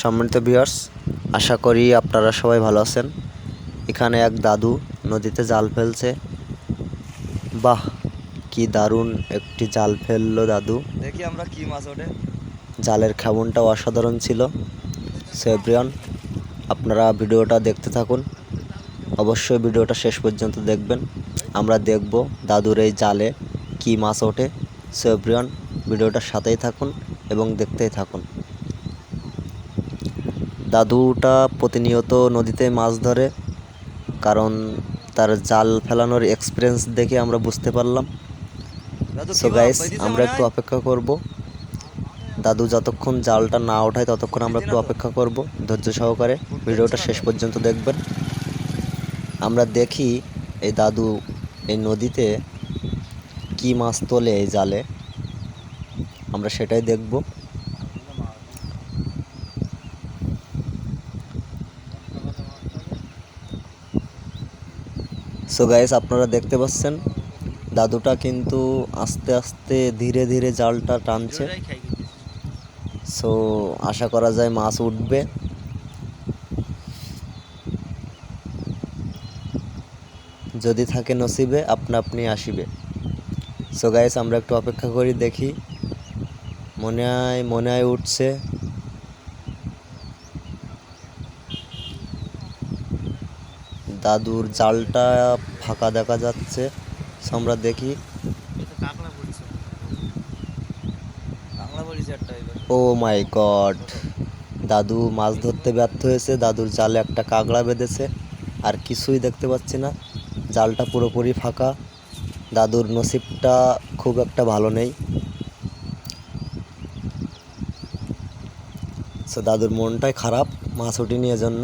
সম্মানিত ভিউয়ার্স আশা করি আপনারা সবাই ভালো আছেন। এখানে এক দাদু নদীতে জাল ফেলছে। বাহ কি দারুণ একটি জাল ফেলল দাদু। দেখি আমরা কি মাছ ওঠে। জালের খাবনটা অসাধারণ ছিল। সেব্রিয়ন আপনারা ভিডিওটা দেখতে থাকুন। অবশ্যই ভিডিওটা শেষ পর্যন্ত দেখবেন। আমরা দেখব দাদুর এই জালে কি মাছ ওঠে। সেব্রিয়ন ভিডিওটার সাথেই থাকুন এবং দেখতেই থাকুন। দাদুটা প্রতিনিয়ত নদীতে মাছ ধরে কারণ তার জাল ফেলানোর এক্সপিরিয়েন্স দেখে আমরা বুঝতে পারলাম। সো গাইস আমরা একটু অপেক্ষা করব। দাদু যতক্ষণ জালটা না ওঠায় ততক্ষণ আমরা একটু অপেক্ষা করব। ধৈর্য সহকারে ভিডিওটা শেষ পর্যন্ত দেখবেন। আমরা দেখি এই দাদু এই নদীতে কি মাছ তোলে এই জালে। আমরা সেটাই দেখব। সো গাইস আপনারা দেখতে পাচ্ছেন, দাদুটা কিন্তু আস্তে আস্তে ধীরে ধীরে জালটা টানছে। সো আশা করা যায় মাছ উঠবে। যদি থাকে নসিবে, আপনা আপনি আসিবে। সো গাইস আমরা একটু অপেক্ষা করি, দেখি। মনে হয় মনে হয় উঠছে। দাদুর জালটা ফাঁকা দেখা যাচ্ছে। আমরা দেখি। Oh my god. দাদু মাছ ধরতে ব্যর্থ হয়েছে। দাদুর জালে একটা কাঁকড়া বেঁধেছে। আর কিছুই দেখতে পাচ্ছি না। জালটা পুরোপুরি ফাঁকা। দাদুর নসিবটা খুব একটা ভালো নেই। সো দাদুর মনটাই খারাপ মাছ উঠিনি এজন্য।